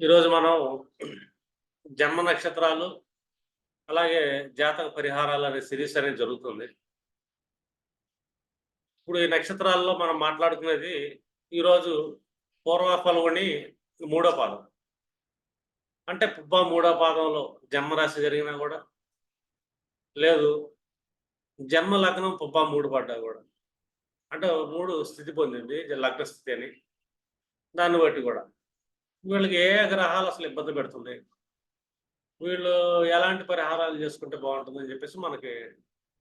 ఈరోజు మనం జన్మ నక్షత్రాలు అలాగే జాతక పరిహారాలు అనే సిరీస్ అనేది జరుగుతుంది. ఇప్పుడు ఈ నక్షత్రాల్లో మనం మాట్లాడుకునేది ఈరోజు పూర్వ ఫల్గుని మూడో పాదం. అంటే పుబ్బ మూడో పాదంలో జన్మరాశి జరిగినా కూడా లేదు జన్మ లగ్నం పుబ్బ మూడు పడ్డా కూడా. అంటే మూడు స్థితి పొందింది లగ్న స్థితి అని. దాన్ని బట్టి కూడా. వీళ్ళకి ఏ గ్రహాలు అసలు ఇబ్బంది పెడుతుంది? వీళ్ళు ఎలాంటి పరిహారాలు చేసుకుంటే బాగుంటుందని చెప్పేసి మనకి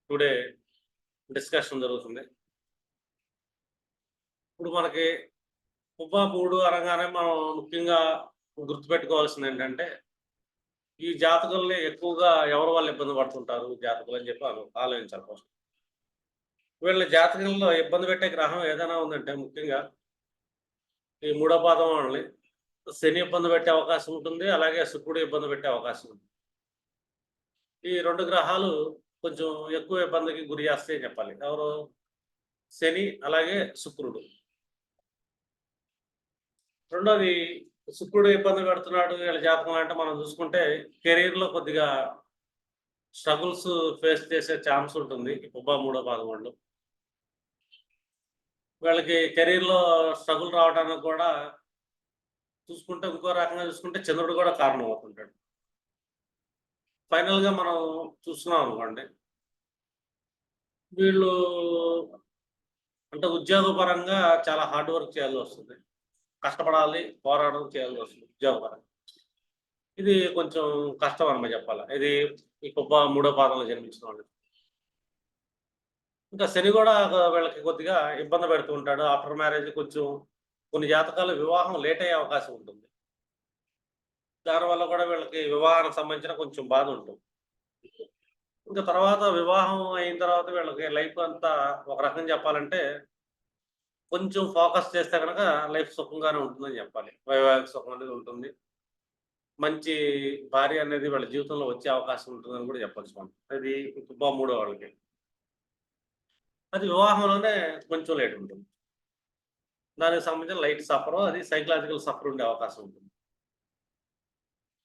టుడే డిస్కషన్ జరుగుతుంది. ఇప్పుడు మనకి ఉబ్బా మూడు అనగానే మనం ముఖ్యంగా గుర్తుపెట్టుకోవాల్సింది ఏంటంటే ఈ జాతకుల్ని ఎక్కువగా ఎవరు వాళ్ళు ఇబ్బంది పడుతుంటారు జాతకులు అని చెప్పి ఆలోచించాలి ఫస్ట్ వీళ్ళ జాతకంలో ఇబ్బంది పెట్టే గ్రహం ఏదైనా ఉందంటే ముఖ్యంగా ఈ మూడో పాదం వాళ్ళని. శని ఇబ్బంది పెట్టే అవకాశం ఉంటుంది అలాగే శుక్రుడు ఇబ్బంది పెట్టే అవకాశం ఉంది ఈ రెండు గ్రహాలు కొంచెం ఎక్కువ ఇబ్బందికి గురి చేస్తాయి చెప్పాలి. ఎవరు? శని అలాగే శుక్రుడు. రెండోది శుక్రుడు ఇబ్బంది పెడుతున్నాడు వీళ్ళ జాతకం అంటే మనం చూసుకుంటే కెరీర్లో కొద్దిగా స్ట్రగుల్స్ ఫేస్ చేసే ఛాన్స్ ఉంటుంది. ఈ మూడో పాదం వాళ్ళు. వీళ్ళకి కెరీర్లో స్ట్రగుల్ రావడానికి కూడా చూసుకుంటే ఇంకో రకంగా చూసుకుంటే చంద్రుడు కూడా కారణం అవుతుంటాడు. ఫైనల్గా మనం చూస్తున్నాం అనుకోండి వీళ్ళు అంటే ఉద్యోగపరంగా చాలా హార్డ్ వర్క్ చేయాల్సి వస్తుంది. కష్టపడాలి పోరాటం చేయాల్సి వస్తుంది ఉద్యోగపరంగా. ఇది కొంచెం కష్టం అనమాట చెప్పాలి? ఇది ఈ గొప్ప మూడో పాదంలో జన్మించిన వాళ్ళు ఇంకా శని కూడా వీళ్ళకి కొద్దిగా ఇబ్బంది పెడుతూ ఉంటాడు. ఆఫ్టర్ మ్యారేజ్ కొంచెం కొన్ని జాతకాలు వివాహం లేట్ అయ్యే అవకాశం ఉంటుంది. దానివల్ల కూడా వీళ్ళకి వివాహానికి సంబంధించిన కొంచెం బాధ ఉంటుంది. ఇంకా తర్వాత వివాహం అయిన తర్వాత వీళ్ళకి లైఫ్ అంతా ఒక రకం చెప్పాలంటే కొంచెం ఫోకస్ చేస్తే కనుక లైఫ్ సుఖంగానే ఉంటుందని చెప్పాలి. వైవాహిక సుఖం అనేది ఉంటుంది. మంచి భార్య అనేది వీళ్ళ జీవితంలో వచ్చే అవకాశం ఉంటుందని కూడా చెప్పచ్చు మనం. అది కుటుంబ మూడో వాళ్ళకి. అది వివాహంలోనే కొంచెం లేట్ ఉంటుంది. దానికి సంబంధించిన లైట్ సఫర్ అది సైకలాజికల్ సఫర్ ఉండే అవకాశం ఉంటుంది.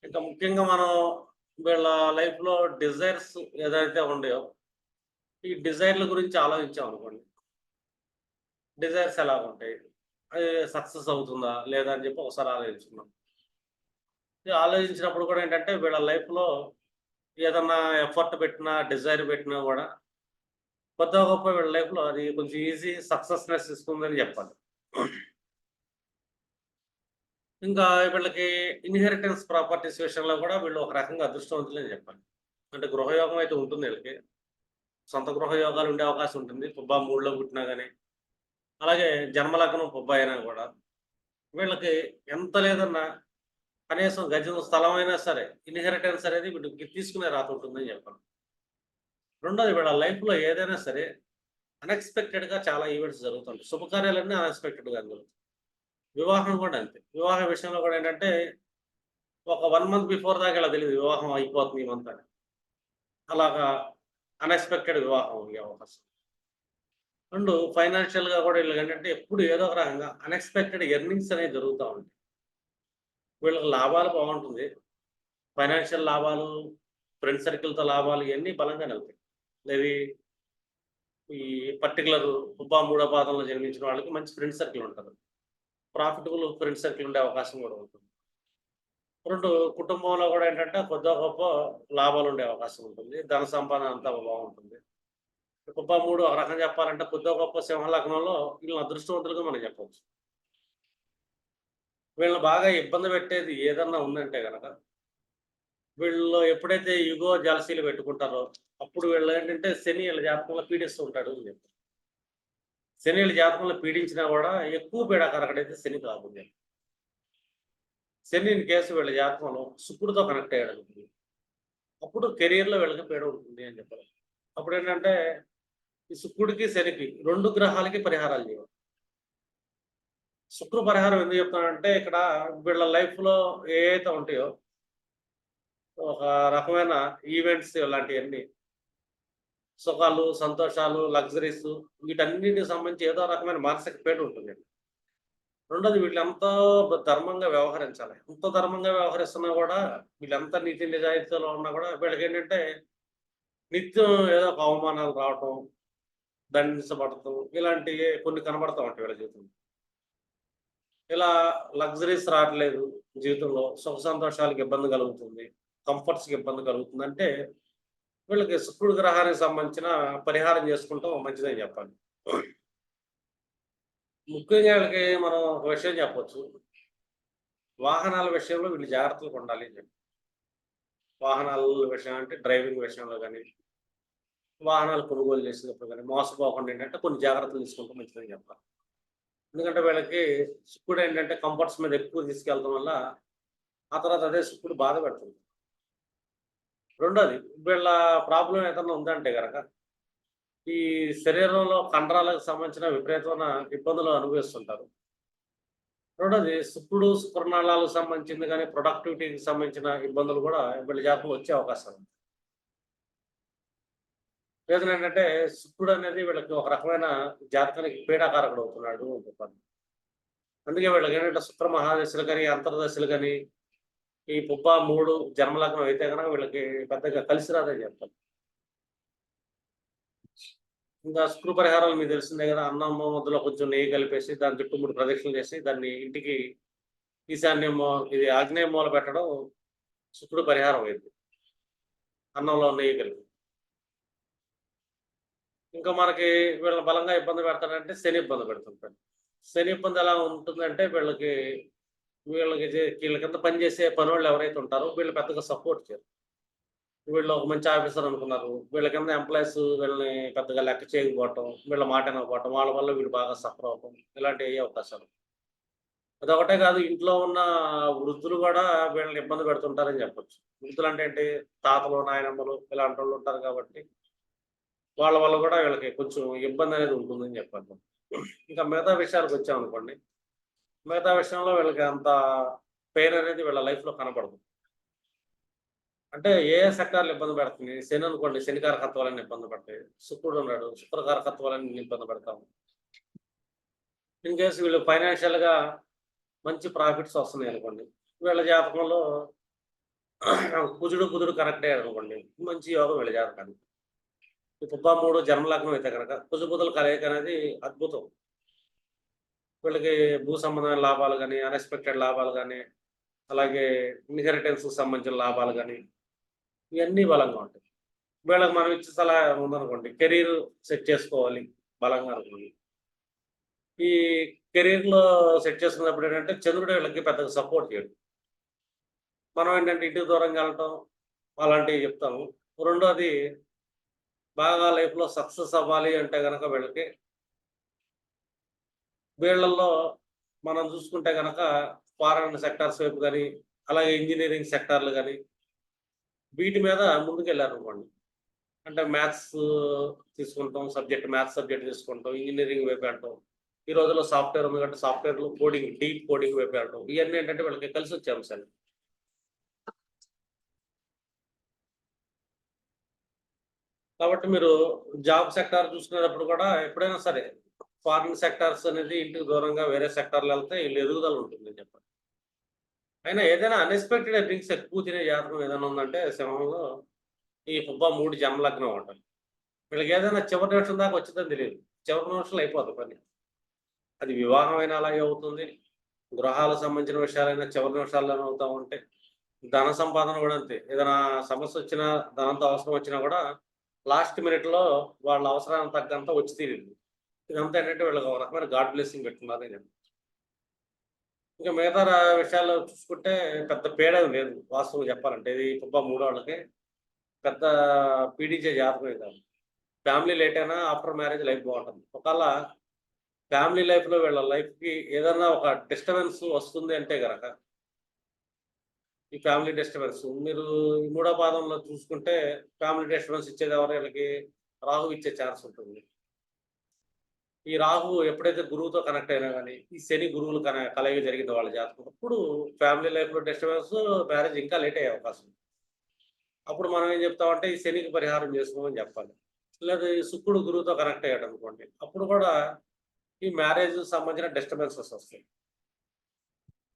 ఇంకా ముఖ్యంగా మనం వీళ్ళ లైఫ్లో డిజైర్స్ ఏదైతే ఉండయో ఈ డిజైర్ల గురించి ఆలోచించాం అనుకోండి. డిజైర్స్ ఎలా ఉంటాయి? అది సక్సెస్ అవుతుందా? లేదా అని చెప్పి ఒకసారి ఆలోచించుకున్నాం ఇది ఆలోచించినప్పుడు కూడా ఏంటంటే వీళ్ళ లైఫ్లో ఏదన్నా ఎఫర్ట్ పెట్టినా డిజైర్ పెట్టినా కూడా కొత్త గొప్ప వీళ్ళ లైఫ్లో అది కొంచెం ఈజీ సక్సెస్నెస్ ఇస్తుందని చెప్పాలి. ఇంకా వీళ్ళకి ఇన్హెరిటెన్స్ ప్రాపర్టీస్ విషయంలో కూడా వీళ్ళు ఒక రకంగా అదృష్టవంతులు అని చెప్పాలి. అంటే గృహయోగం అయితే ఉంటుంది వీళ్ళకి. సొంత గృహయోగాలు ఉండే అవకాశం ఉంటుంది. పుబ్బా మూడులో పుట్టినా కానీ అలాగే జన్మలగ్నం పుబ్బా అయినా కూడా వీళ్ళకి ఎంత లేదన్నా కనీసం గజం స్థలం అయినా సరే ఇన్హెరిటెన్స్ అనేది వీటికి తీసుకునే రాత ఉంటుందని చెప్పాలి. రెండోది వీళ్ళ లైఫ్లో ఏదైనా సరే అన్ఎక్స్పెక్టెడ్గా చాలా ఈవెంట్స్ జరుగుతుంటాయి. శుభకార్యాలన్నీ అన్ఎక్స్పెక్టెడ్గా జరుగుతాయి. వివాహం కూడా అంతే. వివాహ విషయంలో కూడా ఏంటంటే ఒక వన్ మంత్ బిఫోర్ దాకా ఇలా తెలియదు వివాహం అయిపోతుంది ఈ మంత్ అని. అలాగా అన్ఎక్స్పెక్టెడ్ వివాహం అయ్యే అవకాశం. రెండు ఫైనాన్షియల్గా కూడా వీళ్ళకి ఏంటంటే ఎప్పుడు ఏదో ఒక రకంగా అన్ఎక్స్పెక్టెడ్ ఎర్నింగ్స్ అనేవి జరుగుతూ ఉంటాయి. వీళ్ళకి లాభాలు బాగుంటుంది. ఫైనాన్షియల్ లాభాలు ఫ్రెండ్ సర్కిల్తో లాభాలు ఇవన్నీ బలంగా వెళ్తాయి లేవి ఈ పర్టికులర్ ఉబ్బా మూడో పాదంలో జన్మించిన వాళ్ళకి మంచి ఫ్రెండ్ సర్కిల్ ఉంటుంది. ప్రాఫిటబుల్ ఫ్రెండ్ సర్కిల్ ఉండే అవకాశం కూడా ఉంటుంది. రెండు కుటుంబంలో కూడా ఏంటంటే కొద్దిగా గొప్ప లాభాలు ఉండే అవకాశం ఉంటుంది. ధన సంపాదన అంతా బాగుంటుంది. గొప్ప మూడు ఒక రకం చెప్పాలంటే కొద్దిగా గొప్ప సింహ లగ్నంలో వీళ్ళని అదృష్టవంతులుగా మనం చెప్పవచ్చు. వీళ్ళని బాగా ఇబ్బంది పెట్టేది ఏదన్నా ఉందంటే కనుక వీళ్ళు ఎప్పుడైతే యుగో జలసీలు పెట్టుకుంటారో అప్పుడు వీళ్ళు ఏంటంటే శని వీళ్ళ జాతకంలో పీడిస్తూ ఉంటాడు అని చెప్తారు. శని వీళ్ళ జాతకంలో పీడించినా కూడా ఎక్కువ పీడాకరకడైతే శని కాకుండా. శని కేసు వీళ్ళ జాతకంలో శుక్రుడితో కనెక్ట్ అయ్యాడు అనుకుంది అప్పుడు కెరీర్లో వీళ్ళకి పీడ ఉంటుంది అని చెప్పారు అప్పుడు ఏంటంటే ఈ శుక్రుడికి శనికి రెండు గ్రహాలకి పరిహారాలు చేయాలి శుక్ర పరిహారం ఎందుకు చెప్తానంటే ఇక్కడ వీళ్ళ లైఫ్లో ఏ అయితే ఉంటాయో ఒక రకమైన ఈవెంట్స్ ఇలాంటివన్నీ సుఖాలు సంతోషాలు లగ్జరీస్ వీటన్నిటికి సంబంధించి ఏదో రకమైన మానసిక పేట ఉంటుంది. రెండోది ఎంతో ధర్మంగా వ్యవహరించాలి. ఎంత ధర్మంగా వ్యవహరిస్తున్నా కూడా వీళ్ళంతా నీతి నిజాయితీలో ఉన్నా కూడా వీళ్ళకి ఏంటంటే నిత్యం ఏదో ఒక అవమానాలు రావటం దండించబడటం ఇలాంటివి కొన్ని కనబడతా ఉంటాయి వీళ్ళ జీవితంలో. ఇలా లగ్జరీస్ రావట్లేదు జీవితంలో. సుఖ సంతోషాలకు ఇబ్బంది కలుగుతుంది. కంఫర్ట్స్కి ఇబ్బంది కలుగుతుంది. అంటే వీళ్ళకి శుక్రుడు గ్రహానికి సంబంధించిన పరిహారం చేసుకుంటాం మంచిదని చెప్పాలి. ముఖ్యంగా వీళ్ళకి మనం ఒక విషయం చెప్పచ్చు. వాహనాల విషయంలో వీళ్ళు జాగ్రత్తలు ఉండాలి అని చెప్పి. వాహనాల విషయం అంటే డ్రైవింగ్ విషయంలో కానీ వాహనాలు కొనుగోలు చేసేటప్పుడు కానీ మోసపోకుండా ఏంటంటే కొన్ని జాగ్రత్తలు తీసుకుంటే మంచిదని చెప్పాలి. ఎందుకంటే వీళ్ళకి శుక్రుడు ఏంటంటే కంఫర్ట్స్ మీద ఎక్కువ తీసుకెళ్ళడం వల్ల ఆ తర్వాత అదే శుక్రుడు బాధ పెడుతుంది. రెండోది వీళ్ళ ప్రాబ్లం ఏదన్నా ఉందంటే కనుక ఈ శరీరంలో కండరాలకు సంబంధించిన విపరీతమైన ఇబ్బందులు అనుభవిస్తుంటారు. రెండోది శుక్రుడు శుక్రనాళాలకు సంబంధించింది కానీ ప్రొడక్టివిటీకి సంబంధించిన ఇబ్బందులు కూడా వీళ్ళ జాతకు వచ్చే అవకాశం ఉంది. రీజన్ ఏంటంటే శుక్రుడు అనేది వీళ్ళకి ఒక రకమైన జాతకానికి పీడాకారకుడు అవుతున్నాడు అని అందుకే వీళ్ళకి ఏంటంటే శుక్ర మహాదశలు కానీ అంతర్దశలు కానీ ఈ పుబ్బ మూడు జన్మలగ్నం అయితే కనుక వీళ్ళకి పెద్దగా కలిసి రాదని చెప్తాను ఇంకా శుక్ర పరిహారాలు మీకు తెలిసిందే కదా అన్నం ముద్దలో కొంచెం నెయ్యి కలిపేసి దాని చుట్టూ మూడు ప్రదక్షిణలు చేసి దాన్ని ఇంటికి ఈశాన్యం ఇది ఆగ్నేయ మూల పెట్టడం శుక్రుడు పరిహారం అయింది. అన్నంలో నెయ్యి కలిపి. ఇంకా మనకి వీళ్ళని బలంగా ఇబ్బంది పెడతాడంటే శని ఇబ్బంది పెడుతుంటాడు శని ఇబ్బంది ఎలా ఉంటుందంటే వీళ్ళకి వీళ్ళకి వీళ్ళ కింద పనిచేసే పని వాళ్ళు ఎవరైతే ఉంటారో వీళ్ళు పెద్దగా సపోర్ట్ చేయరు. వీళ్ళు ఒక మంచి ఆఫీసర్ అనుకున్నారు. వీళ్ళ కింద ఎంప్లాయీస్ వీళ్ళని పెద్దగా లెక్క చేయకపోవటం వీళ్ళ మాట వినకపోవటం వాళ్ళ వల్ల వీళ్ళు బాగా సఫర్ అవటం ఇలాంటివి అయ్యే అవకాశాలు అదొకటే కాదు ఇంట్లో ఉన్న వృద్ధులు కూడా వీళ్ళని ఇబ్బంది పెడుతుంటారని చెప్పొచ్చు. వృద్ధులు అంటే ఏంటి? తాతలు నాయనమ్మలు ఇలాంటి వాళ్ళు ఉంటారు కాబట్టి వాళ్ళ వల్ల కూడా వీళ్ళకి కొంచెం ఇబ్బంది అనేది ఉంటుందని చెప్పాను ఇంకా మిగతా విషయాలకు వచ్చామనుకోండి మిగతా విషయంలో వీళ్ళకి అంత పెయిన్ అనేది వీళ్ళ లైఫ్లో కనపడదు. అంటే ఏ సెక్టార్లు ఇబ్బంది పెడుతుంది? శని అనుకోండి శని కారకత్వాలని ఇబ్బంది పడతాయి. శుక్రుడు ఉన్నాడు శుక్ర కారకత్వాలని ఇబ్బంది పెడతాము ఇన్ కేసు వీళ్ళు ఫైనాన్షియల్గా మంచి ప్రాఫిట్స్ వస్తున్నాయి అనుకోండి వీళ్ళ జాతకంలో కుజుడు కుదుడు కనెక్ట్ అయ్యారు అనుకోండి మంచి యోగం వీళ్ళ జాతకానికి. ఈ పుబ్బా మూడు జన్మలగ్నం అయితే కనుక కుజుబుధుల కలయిక అనేది అద్భుతం. వీళ్ళకి భూ సంబంధమైన లాభాలు కానీ అన్ఎక్స్పెక్టెడ్ లాభాలు కానీ అలాగే ఇన్హెరిటెన్స్ సంబంధించిన లాభాలు కానీ ఇవన్నీ బలంగా ఉంటాయి. వీళ్ళకి మనం ఇచ్చే సలహా ఉందనుకోండి కెరీర్ సెట్ చేసుకోవాలి బలంగా అనుకోండి. ఈ కెరీర్లో సెట్ చేసుకున్నప్పుడు ఏంటంటే చంద్రుడు వీళ్ళకి పెద్దగా సపోర్ట్ చేయడు. మనం ఏంటంటే ఇంటికి దూరంగా వెళ్ళటం అలాంటివి చెప్తాము. రెండోది బాగా లైఫ్లో సక్సెస్ అవ్వాలి అంటే కనుక వీళ్ళకి వీళ్ళల్లో మనం చూసుకుంటే కనుక ఫారెన్ సెక్టార్స్ వైపు కానీ అలాగే ఇంజనీరింగ్ సెక్టార్లు కానీ వీటి మీద ముందుకు వెళ్ళారు అనుకోండి. అంటే మ్యాథ్స్ తీసుకుంటాం సబ్జెక్ట్ మ్యాథ్స్ సబ్జెక్ట్ తీసుకుంటాం ఇంజనీరింగ్ వైపు వెళ్ళటం ఈ రోజుల్లో సాఫ్ట్వేర్ ఉంది కాబట్టి సాఫ్ట్వేర్లో కోడింగ్ డీప్ కోడింగ్ వైపు వెళ్ళటం ఇవన్నీ ఏంటంటే వీళ్ళకి కలిసి వచ్చే అంశాలు కాబట్టి మీరు జాబ్ సెక్టార్ చూసుకునేటప్పుడు కూడా ఎప్పుడైనా సరే ఫారిన్ సెక్టార్స్ అనేది ఇంటికి దూరంగా వేరే సెక్టార్లు వెళ్తే వీళ్ళు ఎదుగుదల ఉంటుంది చెప్పండి అయినా ఏదైనా అన్ఎక్స్పెక్టెడ్ డ్రింక్స్ ఎక్కువ తినే జాతకం ఏదైనా ఉందంటే సింహంలో ఈ పుబ్బా మూడు జన్మలగ్నం ఉంటుంది వీళ్ళకి ఏదైనా చివరి నిమిషం దాకా వచ్చిందని తెలియదు. చివరి నిమిషంలో అయిపోతుంది పని. అది వివాహం అయినా అలాగే అవుతుంది. గృహాలకు సంబంధించిన విషయాలైనా చివరి నిమిషాల్లోనే అవుతా ఉంటాయి ధన సంపాదన కూడా అంతే. ఏదైనా సమస్య వచ్చినా ధనంతో అవసరం వచ్చినా కూడా లాస్ట్ మినిట్లో వాళ్ళ అవసరానికి తగ్గంత వచ్చి తీరింది. ఇదంతా ఏంటంటే వీళ్ళకి ఒక రకమైన గాడ్ బ్లెస్సింగ్ పెట్టుకున్నారు నేను ఇంకా మిగతా విషయాలు విషయాల్లో చూసుకుంటే పెద్ద పేడ లేదు వాస్తవం చెప్పాలంటే. ఇది పుబ్బా మూడో వాళ్ళకి పెద్ద పీడించే జాతకం ఇది ఫ్యామిలీ లేట్ అయినా ఆఫ్టర్ మ్యారేజ్ లైఫ్ బాగుంటుంది. ఒకవేళ ఫ్యామిలీ లైఫ్లో వీళ్ళ లైఫ్కి ఏదైనా ఒక డిస్టర్బెన్స్ వస్తుంది అంటే కనుక ఈ ఫ్యామిలీ డిస్టర్బెన్స్. మీరు మూడో పాదంలో చూసుకుంటే ఫ్యామిలీ డిస్టర్బెన్స్ ఇచ్చేది ఎవరు? వీళ్ళకి రాహు ఇచ్చే ఛాన్స్ ఉంటుంది. ఈ రాహు ఎప్పుడైతే గురువుతో కనెక్ట్ అయినా కానీ ఈ శని గురువులు కన కలయిక జరిగింది వాళ్ళ జాతకం అప్పుడు ఫ్యామిలీ లైఫ్లో డిస్టర్బెన్స్ మ్యారేజ్ ఇంకా లేట్ అయ్యే అవకాశం ఉంది. అప్పుడు మనం ఏం చెప్తామంటే ఈ శనికి పరిహారం చేసుకోమని చెప్పాలి. లేదా ఈ శుక్రుడు గురువుతో కనెక్ట్ అయ్యాడు అనుకోండి అప్పుడు కూడా ఈ మ్యారేజ్ సంబంధించిన డిస్టర్బెన్సెస్ వస్తాయి.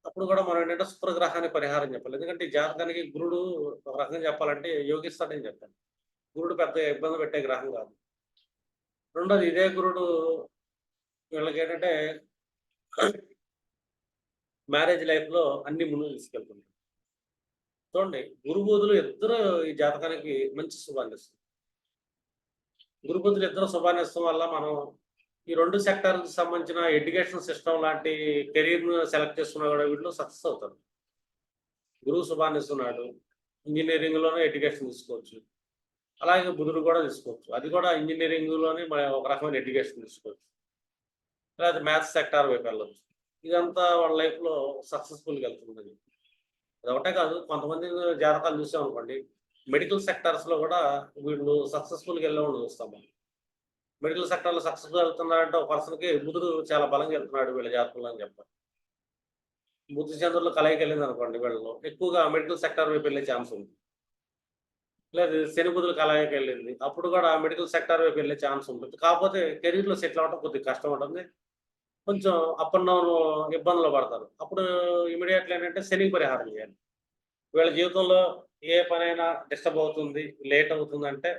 అప్పుడు కూడా మనం ఏంటంటే శుక్రగ్రహాన్ని పరిహారం చెప్పాలి. ఎందుకంటే ఈ జాతకానికి గురుడు ఒక రకంగా చెప్పాలంటే యోగిస్తాడని చెప్పాను గురుడు పెద్ద ఇబ్బంది పెట్టే గ్రహం కాదు. రెండోది ఇదే గురుడు వీళ్ళకి ఏంటంటే మ్యారేజ్ లైఫ్లో అన్ని ముందు తీసుకెళ్తుంది చూడండి గురుబోధులు ఇద్దరు ఈ జాతకానికి మంచి శుభాన్ని ఇస్తుంది. గురుబోధులు ఇద్దరు శుభాన్ని ఇస్తాం వల్ల మనం ఈ రెండు సెక్టార్కి సంబంధించిన ఎడ్యుకేషన్ సిస్టమ్ లాంటి కెరీర్ను సెలెక్ట్ చేసుకున్నా కూడా వీళ్ళు సక్సెస్ అవుతారు. గురువు శుభాన్ని ఇస్తున్నాడు ఇంజనీరింగ్లోనే ఎడ్యుకేషన్ తీసుకోవచ్చు అలాగే బుధుడు కూడా తీసుకోవచ్చు. అది కూడా ఇంజనీరింగ్లోనే మన ఒక రకమైన ఎడ్యుకేషన్ తీసుకోవచ్చు. లేదా మ్యాథ్స్ సెక్టార్ వైపు వెళ్ళొచ్చు. ఇదంతా వాళ్ళ లైఫ్లో సక్సెస్ఫుల్గా వెళ్తుందని అది ఒకటే కాదు కొంతమంది జాతకాలు చూసాం అనుకోండి మెడికల్ సెక్టార్స్లో కూడా వీళ్ళు సక్సెస్ఫుల్గా వెళ్ళేవాళ్ళు చూస్తాం మనం. మెడికల్ సెక్టర్లో సక్సెస్ఫుల్ వెళ్తున్నారంటే ఒక పర్సన్కి బుధుడు చాలా బలంగా వెళ్తున్నాడు వీళ్ళ జాతకంలో అని చెప్పాలి. బుద్ధి చంద్రులు కలయికి వెళ్ళింది అనుకోండి వీళ్ళలో ఎక్కువగా మెడికల్ సెక్టర్ వైపు వెళ్ళే ఛాన్స్ ఉంది. లేదు శని బుధులు వెళ్ళింది. అప్పుడు కూడా మెడికల్ సెక్టర్ వైపు వెళ్ళే ఛాన్స్ ఉంటుంది. కాకపోతే కెరీర్లో సెటిల్ అవ్వడం కొద్దిగా కష్టం ఉంటుంది. కొంచెం అప్ అండ్ డౌన్ ఇబ్బందులు పడతారు. అప్పుడు ఇమీడియట్లీ ఏంటంటే శని పరిహారం చేయాలి. వీళ్ళ జీవితంలో ఏ పనైనా డిస్టర్బ్ అవుతుంది లేట్ అవుతుంది అంటే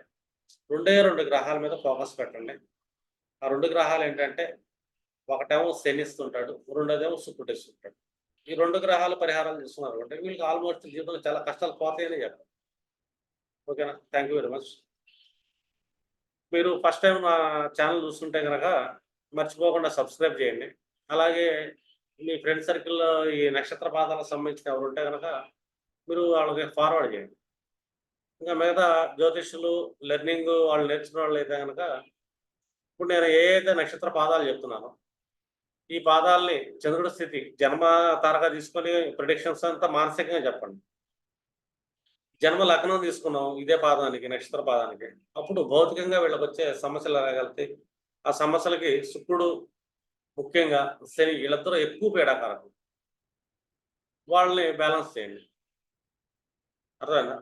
రెండే రెండు గ్రహాల మీద ఫోకస్ పెట్టండి. ఆ రెండు గ్రహాలు ఏంటంటే ఒకటేమో శనిస్తుంటాడు రెండోదేమో శుక్రుడు ఇస్తుంటాడు. ఈ రెండు గ్రహాలు పరిహారాలు చేస్తున్నారు అంటే వీళ్ళకి ఆల్మోస్ట్ జీవితంలో చాలా కష్టాలు పోతాయని చెప్పారు ఓకేనా? థ్యాంక్ యూ వెరీ మచ్ మీరు ఫస్ట్ టైం నా ఛానల్ చూస్తుంటే కనుక మర్చిపోకుండా సబ్స్క్రైబ్ చేయండి. అలాగే మీ ఫ్రెండ్ సర్కిల్లో ఈ నక్షత్ర పాదాలకు సంబంధించిన ఎవరు ఉంటే కనుక మీరు వాళ్ళకి ఫార్వర్డ్ చేయండి. ఇంకా మిగతా జ్యోతిష్యులు లెర్నింగ్ వాళ్ళు నేర్చుకున్న వాళ్ళు అయితే కనుక ఇప్పుడు నేను ఏ అయితే నక్షత్ర పాదాలు చెప్తున్నానో ఈ పాదాలని చంద్రుడి స్థితి జన్మ తారగా తీసుకొని ప్రిడిక్షన్స్ అంతా మానసికంగా చెప్పండి. జన్మ లగ్నం తీసుకున్నాం ఇదే పాదానికి నక్షత్ర పాదానికి. అప్పుడు భౌతికంగా వీళ్ళకి వచ్చే సమస్యలు రాగలితే ఆ సమస్యలకి శుక్రుడు ముఖ్యంగా శని వీళ్ళిద్దరూ ఎక్కువ పీడాకారకం వాళ్ళని బ్యాలెన్స్ చేయండి. అర్థమైనా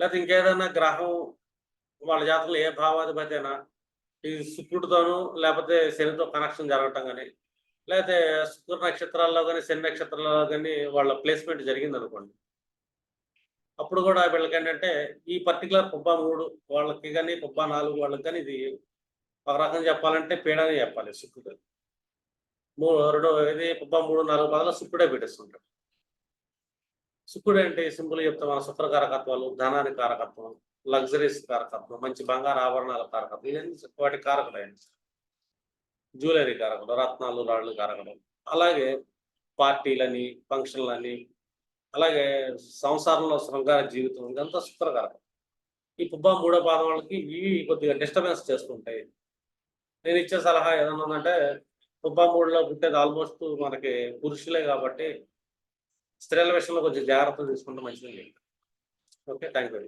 లేకపోతే ఇంకేదైనా గ్రహం వాళ్ళ జాతకంలో ఏ భావాధిపతి అయినా ఈ శుక్రుడితోనూ లేకపోతే శనితో కనెక్షన్ జరగటం కానీ లేకపోతే శుక్ర నక్షత్రాల్లో కానీ శని నక్షత్రాల్లో కానీ వాళ్ళ ప్లేస్మెంట్ జరిగింది అనుకోండి అప్పుడు కూడా వీళ్ళకి ఏంటంటే ఈ పర్టికులర్ పుబ్బా మూడు వాళ్ళకి కానీ పుబ్బా నాలుగు వాళ్ళకి కానీ ఇది ఒక రకంగా చెప్పాలంటే పీడనే చెప్పాలి శుక్రుడు మూడు రెండు ఇది పుబ్బా మూడు నాలుగు పదాలు శుక్రుడే పెట్టేస్తుంటాడు శుక్రుడు అంటే సింపుల్ చెప్తాం మన శుక్ర కారకత్వాలు ధనానికి కారకత్వం లగ్జరీస్ కారకత్వం మంచి బంగారు ఆభరణాల కారకత్వం ఇవన్నీ వాటి కారకులైన జ్యువెలరీ కారకులు రత్నాలు రాళ్ళు కారకులు. అలాగే పార్టీలని ఫంక్షన్లని అలాగే సంసారంలో శృంగార జీవితం ఇదంతా శుక్రకారకం. ఈ పుబ్బా మూడో పాదం వాళ్ళకి ఇవి కొద్దిగా డిస్టర్బెన్స్ చేస్తుంటాయి. నేను ఇచ్చే సలహా ఏదన్నా ఉందంటే పుబ్బా మూడులో పుట్టేది ఆల్మోస్ట్ మనకి పురుషులే కాబట్టి స్త్రీల విషయంలో కొంచెం జాగ్రత్తలు తీసుకుంటే మంచిది. Okay thank you